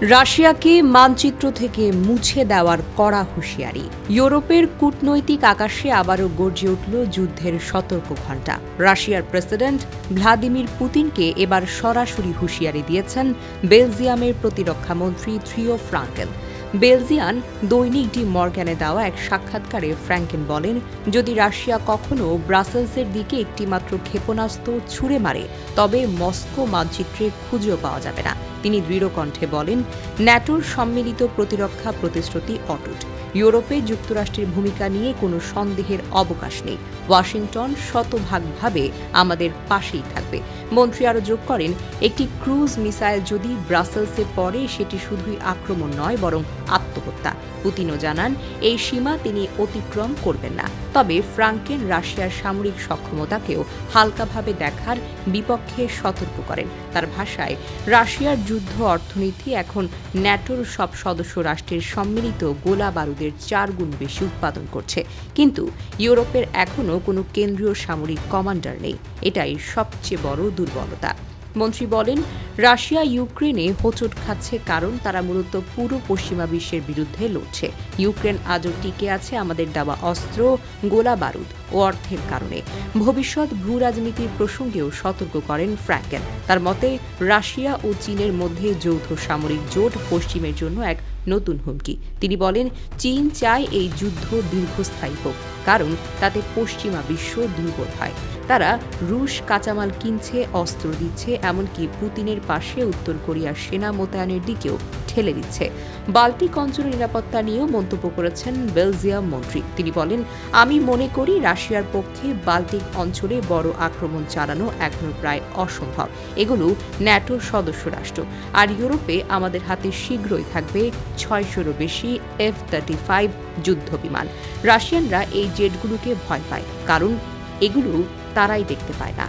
রাশিয়াকে মানচিত্র থেকে মুছে দেওয়ার কড়া হুঁশিয়ারি। ইউরোপের কূটনৈতিক আকাশে আবারও গর্জে উঠল যুদ্ধের সতর্ক ঘণ্টা। রাশিয়ার প্রেসিডেন্ট ভ্লাদিমির পুতিনকে এবার সরাসরি হুঁশিয়ারি দিয়েছেন বেলজিয়ামের প্রতিরক্ষা মন্ত্রী থ্রিও ফ্রাঙ্কেল। বেলজিয়ান দৈনিক ডি মর্গ্যানে দেওয়া এক সাক্ষাৎকারে ফ্র্যাঙ্কেন বলেন, যদি রাশিয়া কখনো ব্রাসেলসের দিকে একটিমাত্র ক্ষেপণাস্ত্র ছুড়ে মারে, তবে মস্কো মানচিত্রে খুঁজেও পাওয়া যাবে না। তিনি দৃঢ় কণ্ঠে বলেন, ন্যাটোর সম্মিলিত প্রতিরক্ষা প্রতিশ্রুতি অটুট। ইউরোপে যুক্তরাষ্ট্রের ভূমিকা নিয়ে কোনো সন্দেহের অবকাশ নেই। ওয়াশিংটন শতভাগভাবে আমাদের পাশেই থাকবে। মন্ত্রী আরও যোগ করেন, একটি ক্রুজ মিসাইল যদি ব্রাসেলসে পড়ে, সেটি শুধুই আক্রমণ নয়, বরং আত্মহত্যা। পুতিনও জানান, এই সীমা তিনি অতিক্রম করবেন না। তবে ফ্রাঙ্কেন রাশিয়ার সামরিক সক্ষমতাকেও হালকাভাবে দেখার বিপক্ষে সতর্ক করেন। তার ভাষায়, রাশিয়ার যুদ্ধ অর্থনীতি এখন ন্যাটোর সব সদস্য রাষ্ট্রের সম্মিলিত গোলা বারুদের চার গুণ বেশি উৎপাদন করছে। কিন্তু ইউরোপের এখনও কোনো কেন্দ্রীয় সামরিক কমান্ডার নেই। এটাই সবচেয়ে বড় দুর্বলতা। মন্ত্রী বলেন, রাশিয়া ইউক্রেনে হোঁচট খাচ্ছে কারণ তারা মূলত পুরো পশ্চিমা বিশ্বের বিরুদ্ধে লড়ছে। ইউক্রেন আজও টিকে আছে আমাদের দেওয়া অস্ত্র, গোলা বারুদ ও অর্থের কারণে। ভবিষ্যৎ ভূ রাজনীতির প্রসঙ্গেও সতর্ক করেন ফ্র্যাঙ্কেন তার মতে, রাশিয়া ও চীনের মধ্যে যৌথ সামরিক জোট পশ্চিমের জন্য এক নতুন হুমকি। তিনি বলেন, চীন চায় এই যুদ্ধ দীর্ঘস্থায়ী হোক, কারণ তাতে পশ্চিমা বিশ্ব দুর্বল হয়। তারা রুশ কাঁচামাল কিনছে, অস্ত্র দিচ্ছে, এমনকি পুতিনের পাশে উত্তর কোরিয়ার সেনা মোতায়েনের দিকেও ঠেলে দিচ্ছে। বাল্টিক অঞ্চলের নিরাপত্তা নিয়েও মন্তব্য করেছেন বেলজিয়াম মন্ত্রী। তিনি বলেন, আমি মনে করি রাশিয়ার পক্ষে বাল্টিক অঞ্চলে বড় আক্রমণ চালানো এখনও প্রায় অসম্ভব। এগুলো ন্যাটোর সদস্য রাষ্ট্র। আর ইউরোপে আমাদের হাতে শীঘ্রই থাকবে ছয়শোরও বেশি এফ থার্টি ফাইভ যুদ্ধ বিমান রাশিয়ানরা এই জেটগুলোকে ভয় পায়, কারণ এগুলো তারাই দেখতে পায় না।